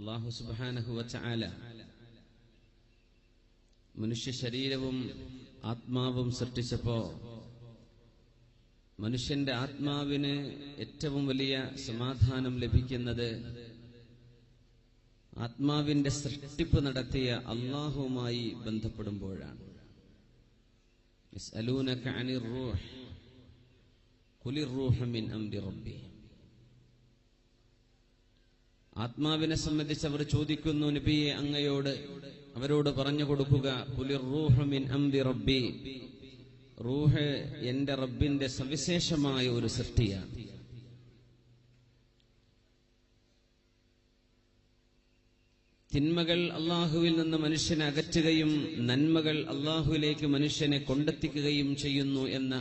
അള്ളാഹു സുബാനഹുവ ചാല മനുഷ്യ ശരീരവും ആത്മാവും സൃഷ്ടിച്ചപ്പോ മനുഷ്യന്റെ ആത്മാവിന് ഏറ്റവും വലിയ സമാധാനം ലഭിക്കുന്നത് ആത്മാവിന്റെ സൃഷ്ടിപ്പ് നടത്തിയ അള്ളാഹുവുമായി ബന്ധപ്പെടുമ്പോഴാണ്. അലൂനക്ക അനിർ റൂഹ് കുലിർ റൂഹമിൻ അംരി റബ്ബി ആത്മാവിനെ സംബന്ധിച്ച് അവർ ചോദിക്കുന്നു നബിയെ അങ്ങയോട് അവരോട് പറഞ്ഞു കൊടുക്കുക പുലിർ റൂഹമിൻ അംബി റബ്ബി. റൂഹ് എന്റെ റബ്ബിന്റെ സവിശേഷമായ ഒരു സൃഷ്ടിയാണ്. തിന്മകൾ അള്ളാഹുവിൽ നിന്ന് മനുഷ്യനെ അകറ്റുകയും നന്മകൾ അള്ളാഹുവിലേക്ക് മനുഷ്യനെ കൊണ്ടെത്തിക്കുകയും ചെയ്യുന്നു എന്ന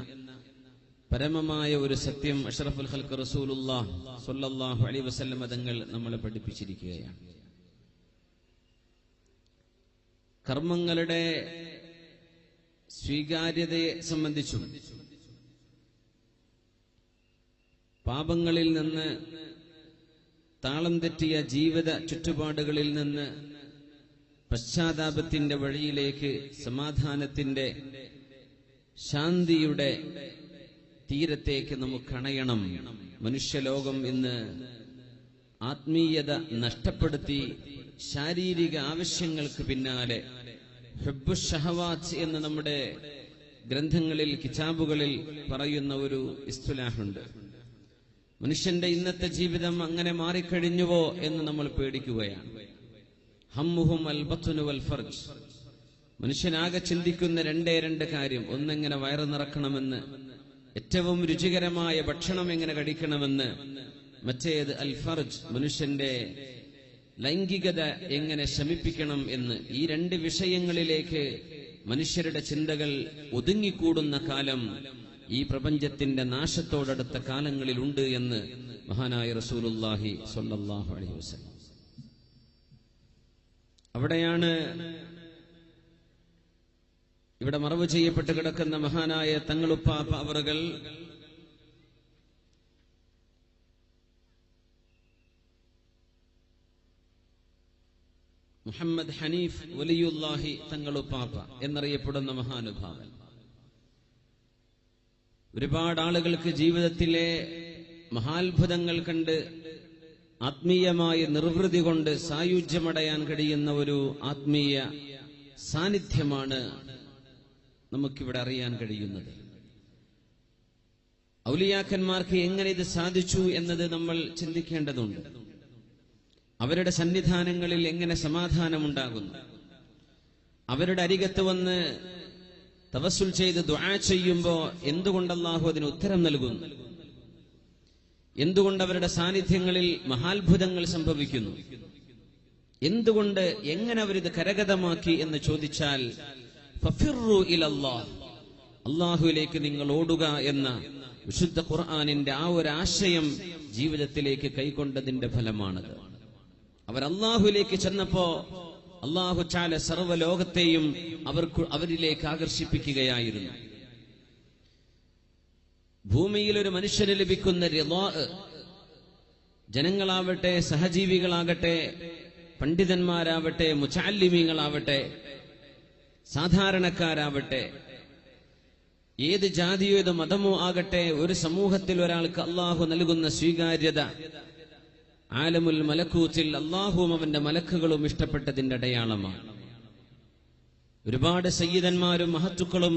പരമമായ ഒരു സത്യം അഷറഫുൽ ഹൽക്ക് റസൂലുല്ലാഹ് സൊല്ലാഹു അലി വസല്ലം തങ്ങൾ നമ്മളെ പഠിപ്പിച്ചിരിക്കുകയാണ്. കർമ്മങ്ങളുടെ സ്വീകാര്യതയെ സംബന്ധിച്ചും പാപങ്ങളിൽ നിന്ന് താളം തെറ്റിയ ജീവിത ചുറ്റുപാടുകളിൽ നിന്ന് പശ്ചാത്താപത്തിന്റെ വഴിയിലേക്ക് സമാധാനത്തിന്റെ ശാന്തിയുടെ തീരത്തേക്ക് നമുക്ക് അണയണം മനുഷ്യലോകം ഇന്ന് ആത്മീയത നഷ്ടപ്പെടുത്തി ശാരീരിക ആവശ്യങ്ങൾക്ക് പിന്നാലെ ഹബ്ബു ഷഹവാത്ത് എന്ന് നമ്മുടെ ഗ്രന്ഥങ്ങളിൽ കിതാബുകളിൽ പറയുന്ന ഒരു ഇസ്തുലാഹുണ്ട്. മനുഷ്യന്റെ ഇന്നത്തെ ജീവിതം അങ്ങനെ മാറിക്കഴിഞ്ഞുവോ എന്ന് നമ്മൾ പേടിക്കുകയാണ്. ഹമ്മുഹും അൽബത്തുനു വൽ ഫർജ്. മനുഷ്യനാകെ ചിന്തിക്കുന്ന രണ്ടേ രണ്ട് കാര്യം. ഒന്നെങ്ങനെ വയറ് നിറക്കണമെന്ന് ഏറ്റവും രുചികരമായ ഭക്ഷണം എങ്ങനെ കഴിക്കണമെന്ന് മറ്റേത് അൽഫർജ് മനുഷ്യന്റെ ലൈംഗികത എങ്ങനെ ശമിപ്പിക്കണം എന്ന് ഈ രണ്ട് വിഷയങ്ങളിലേക്ക് മനുഷ്യരുടെ ചിന്തകൾ ഒതുങ്ങിക്കൂടുന്ന കാലം ഈ പ്രപഞ്ചത്തിന്റെ നാശത്തോടടുത്ത കാലങ്ങളിലുണ്ട് എന്ന് മഹാനായ റസൂലുല്ലാഹി സൊല്ലാഹു അലൈഹി വസല്ലം. അവിടെയാണ് ഇവിടെ മറവ് ചെയ്യപ്പെട്ട് കിടക്കുന്ന മഹാനായ തങ്ങളുപ്പാപ്പ അവറുകൾ മുഹമ്മദ് ഹനീഫ് വലിയുല്ലാഹി തങ്ങളുപ്പാപ്പ എന്നറിയപ്പെടുന്ന മഹാനുഭാവൻ. ഒരുപാട് ആളുകൾക്ക് ജീവിതത്തിലെ മഹാത്ഭുതങ്ങൾ കണ്ട് ആത്മീയമായ നിർവൃതി കൊണ്ട് സായുജ്യമടയാൻ കഴിയുന്ന ഒരു ആത്മീയ സാന്നിധ്യമാണ് നമുക്കിവിടെ അറിയാൻ കഴിയുന്നത്. ഔലിയാക്കന്മാർക്ക് എങ്ങനെ ഇത് സാധിച്ചു എന്നത് നമ്മൾ ചിന്തിക്കേണ്ടതുണ്ട്. അവരുടെ സന്നിധാനങ്ങളിൽ എങ്ങനെ സമാധാനമുണ്ടാകുന്നു. അവരുടെ അരികത്ത് വന്ന് തപസ്സുൽ ചെയ്ത് ദ്വാ ചെയ്യുമ്പോ എന്തുകൊണ്ട് അള്ളാഹു അതിന് ഉത്തരം നൽകുന്നു? എന്തുകൊണ്ട് അവരുടെ സാന്നിധ്യങ്ങളിൽ മഹാത്ഭുതങ്ങൾ സംഭവിക്കുന്നു? എന്തുകൊണ്ട് എങ്ങനെ അവരിത് കരഗതമാക്കി എന്ന് ചോദിച്ചാൽ അള്ളാഹുവിലേക്ക് നിങ്ങൾ ഓടുക എന്ന വിശുദ്ധ ഖുർആാനിന്റെ ആ ഒരു ആശയം ജീവിതത്തിലേക്ക് കൈക്കൊണ്ടതിന്റെ ഫലമാണത്. അവർ അള്ളാഹുലേക്ക് ചെന്നപ്പോ അള്ളാഹു ചാല സർവലോകത്തെയും അവർക്ക് അവരിലേക്ക് ആകർഷിപ്പിക്കുകയായിരുന്നു. ഭൂമിയിൽ ഒരു മനുഷ്യന് ലഭിക്കുന്ന ജനങ്ങളാവട്ടെ സഹജീവികളാകട്ടെ പണ്ഡിതന്മാരാവട്ടെ മുച്ചാലിമീങ്ങളാവട്ടെ സാധാരണക്കാരാവട്ടെ ഏത് ജാതിയോ ഏത് മതമോ ആകട്ടെ ഒരു സമൂഹത്തിൽ ഒരാൾക്ക് അള്ളാഹു നൽകുന്ന സ്വീകാര്യത ആലമുൽ മലക്കൂത്തിൽ അള്ളാഹുവും അവന്റെ മലക്കുകളും ഇഷ്ടപ്പെട്ടതിന്റെ അടയാളമാണ്. ഒരുപാട് സയ്യിദന്മാരും മഹത്തുക്കളും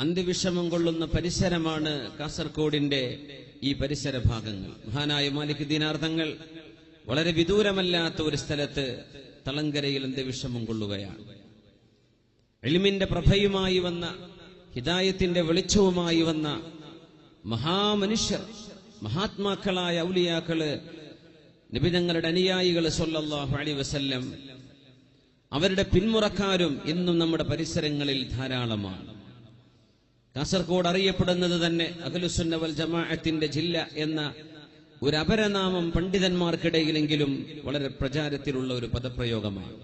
അന്ത്യവിഷമം കൊള്ളുന്ന പരിസരമാണ് കാസർകോടിന്റെ ഈ പരിസര ഭാഗങ്ങൾ. മഹാനായ മാലിക് ദീനാർത്ഥങ്ങൾ വളരെ വിദൂരമല്ലാത്ത ഒരു സ്ഥലത്ത് തളങ്കരയിൽ അന്ത്യവിഷമം കൊള്ളുകയാണ്. എളിമിന്റെ പ്രഭയുമായി വന്ന ഹിദായത്തിന്റെ വെളിച്ചവുമായി വന്ന മഹാമനുഷ്യർ മഹാത്മാക്കളായ ഔലിയാക്കൾ നിബിതങ്ങളുടെ അനുയായികൾ സൊല്ലാഹു അലി വസല്ലം അവരുടെ പിന്മുറക്കാരും ഇന്നും നമ്മുടെ പരിസരങ്ങളിൽ ധാരാളമാണ്. കാസർഗോഡ് അറിയപ്പെടുന്നത് തന്നെ അഖലുസുന്നവൽ ജമാഅത്തിന്റെ ജില്ല എന്ന ഒരു അപരനാമം പണ്ഡിതന്മാർക്കിടയിലെങ്കിലും വളരെ പ്രചാരത്തിലുള്ള ഒരു പദപ്രയോഗമാണ്.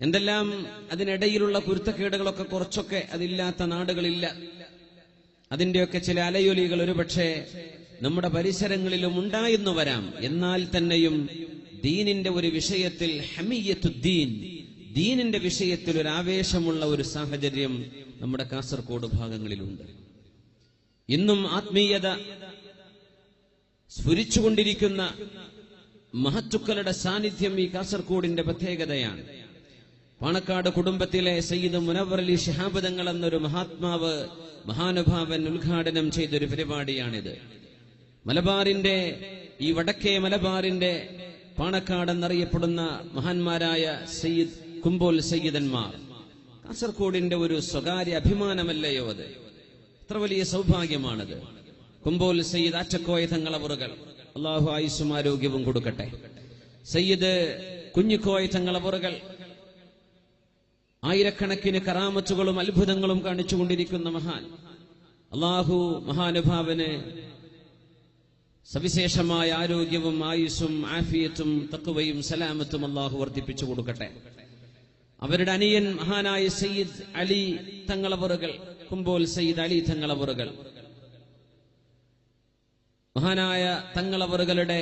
എന്തെല്ലാം അതിനിടയിലുള്ള കുരുത്തക്കേടുകളൊക്കെ കുറച്ചൊക്കെ അതില്ലാത്ത നാടുകളില്ല. അതിന്റെയൊക്കെ ചില അലയൊലികൾ ഒരുപക്ഷെ നമ്മുടെ പരിസരങ്ങളിലും ഉണ്ടായെന്നു വരാം. എന്നാൽ തന്നെയും ദീനിന്റെ ഒരു വിഷയത്തിൽ ഹമിയത്തുദ്ദീൻ ദീനിന്റെ വിഷയത്തിൽ ഒരു ആവേശമുള്ള ഒരു സാഹചര്യം നമ്മുടെ കാസർഗോഡ് ഭാഗങ്ങളിലുണ്ട്. ഇന്നും ആത്മീയത സ്ഫുരിച്ചുകൊണ്ടിരിക്കുന്ന മഹത്തുക്കളുടെ സാന്നിധ്യം ഈ കാസർഗോഡിന്റെ പ്രത്യേകതയാണ്. പാണക്കാട് കുടുംബത്തിലെ സയ്യിദ് മുനവർ അലി ഷിഹാബ് തങ്ങൾ എന്നൊരു മഹാത്മാവ് മഹാനുഭാവൻ ഉദ്ഘാടനം ചെയ്തൊരു പരിപാടിയാണിത്. മലബാറിന്റെ ഈ വടക്കേ മലബാറിന്റെ പാണക്കാട് എന്നറിയപ്പെടുന്ന മഹാന്മാരായ സയ്യിദ് കുമ്പോൽ സയ്യിദന്മാർ. കാസർഗോഡിന്റെ ഒരു സ്വകാര്യ അഭിമാനമല്ലയോ അത്? എത്ര വലിയ സൗഭാഗ്യമാണത്. കുമ്പോൽ സയ്യിദ് ആറ്റക്കോയ തങ്ങളവറുകൾ. അള്ളാഹു ആയുസ്സും ആരോഗ്യവും കൊടുക്കട്ടെ. സയ്യിദ് കുഞ്ഞിക്കോയ തങ്ങളവറുകൾ. ആയിരക്കണക്കിന് കറാമത്തുകളും അത്ഭുതങ്ങളും കാണിച്ചുകൊണ്ടിരിക്കുന്ന മഹാൻ. അള്ളാഹു മഹാനുഭാവന് സവിശേഷമായ ആരോഗ്യവും ആയുസ്സും ആഫിയത്തും തക്കുവയും സലാമത്തും അള്ളാഹു വർദ്ധിപ്പിച്ചു കൊടുക്കട്ടെ. അവരുടെ അനിയൻ മഹാനായ സയ്യിദ് അലി തങ്ങളവറുകൾ കുമ്പോൽ സയ്യിദ് അലി തങ്ങളവറുകൾ. മഹാനായ തങ്ങളവറുകളുടെ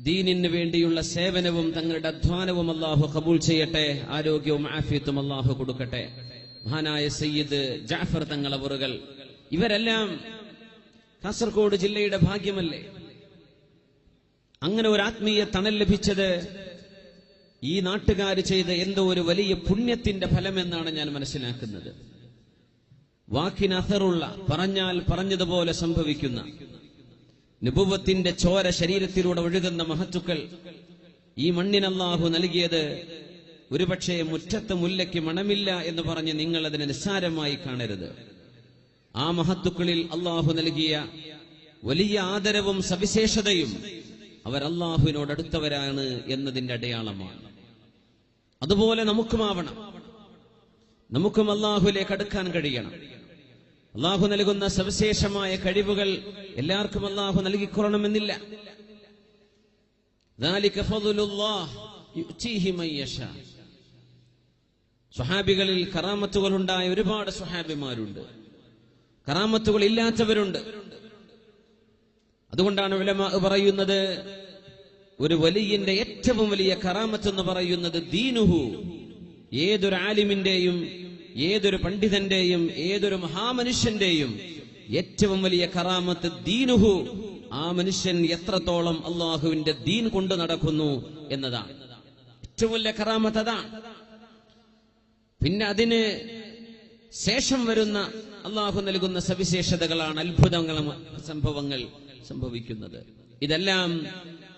ദീനിന് വേണ്ടിയുള്ള സേവനവും തങ്ങളുടെ അധ്വാനവും അള്ളാഹു കബൂൾ ചെയ്യട്ടെ ആരോഗ്യവും ആഫിയത്തും അള്ളാഹു കൊടുക്കട്ടെ. മഹാനായ സയ്യിദ് ജാഫർ തങ്ങളവറുകൾ ഇവരെല്ലാം കാസർഗോഡ് ജില്ലയുടെ ഭാഗ്യമല്ലേ? അങ്ങനെ ഒരു ആത്മീയ തണൽ ലഭിച്ചത് ഈ നാട്ടുകാർ ചെയ്ത എന്തോ ഒരു വലിയ പുണ്യത്തിന്റെ ഫലമെന്നാണ് ഞാൻ മനസ്സിലാക്കുന്നത്. വാക്കിനഹറുള്ള പറഞ്ഞാൽ പറഞ്ഞതുപോലെ സംഭവിക്കുന്ന നുപുവത്തിന്റെ ചോര ശരീരത്തിലൂടെ ഒഴുകുന്ന മഹത്തുക്കൾ ഈ മണ്ണിനല്ലാഹു നൽകിയത് ഒരുപക്ഷെ മുറ്റത്ത് മുല്ലയ്ക്ക് മണമില്ല എന്ന് പറഞ്ഞ് നിങ്ങൾ അതിനെ നിസ്സാരമായി കാണരുത്. ആ മഹത്തുക്കളിൽ അള്ളാഹു നൽകിയ വലിയ ആദരവും സവിശേഷതയും അവർ അള്ളാഹുവിനോട് അടുത്തവരാണ് എന്നതിന്റെ അടയാളമാണ്. അതുപോലെ നമുക്കുമാവണം. നമുക്കും അള്ളാഹുലേക്ക് അടുക്കാൻ കഴിയണം. അള്ളാഹു നൽകുന്ന സവിശേഷമായ കഴിവുകൾ എല്ലാവർക്കും അള്ളാഹു നൽകിക്കൊള്ളണമെന്നില്ല. സ്വഹാബികളിൽ കറാമത്തുകൾ ഉണ്ടായ ഒരുപാട് സ്വഹാബിമാരുണ്ട്. കറാമത്തുകൾ ഇല്ലാത്തവരുണ്ട് അതുകൊണ്ടാണ് വിലമ പറയുന്നത് ഒരു വലിയന്റെ ഏറ്റവും വലിയ കറാമത്ത് എന്ന് പറയുന്നത് ദീനുഹു ഏതൊരു ആലിമിന്റെയും ഏതൊരു പണ്ഡിതന്റെയും ഏതൊരു മഹാമനുഷ്യന്റെയും ഏറ്റവും വലിയ കറാമത്ത് ദീനുഹു. ആ മനുഷ്യൻ എത്രത്തോളം അള്ളാഹുവിന്റെ ദീൻ കൊണ്ട് നടക്കുന്നു എന്നതാണ്. ഏറ്റവും വലിയ കറാമത്ത് അതാണ്. പിന്നെ അതിന് ശേഷം വരുന്ന അള്ളാഹു നൽകുന്ന സവിശേഷതകളാണ് അത്ഭുതങ്ങൾ സംഭവങ്ങൾ സംഭവിക്കുന്നത്. ഇതെല്ലാം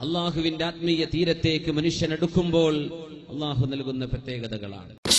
അള്ളാഹുവിന്റെ ആത്മീയ തീരത്തേക്ക് മനുഷ്യൻ എടുക്കുമ്പോൾ അള്ളാഹു നൽകുന്ന പ്രത്യേകതകളാണ്.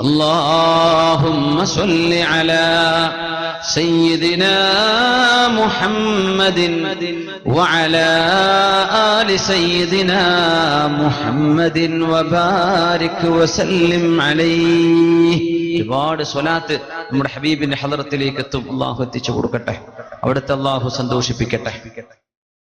اللهم صل على سيدنا محمد وعلى آل سيدنا محمد وبارك وسلم عليه ഒരുപാട് സ്വലാത്ത് നമ്മുടെ ഹബീബിന്റെ ഹലറത്തിലേക്ക് എത്തും അള്ളാഹു എത്തിച്ചു കൊടുക്കട്ടെ അവിടുത്തെ അള്ളാഹു സന്തോഷിപ്പിക്കട്ടെ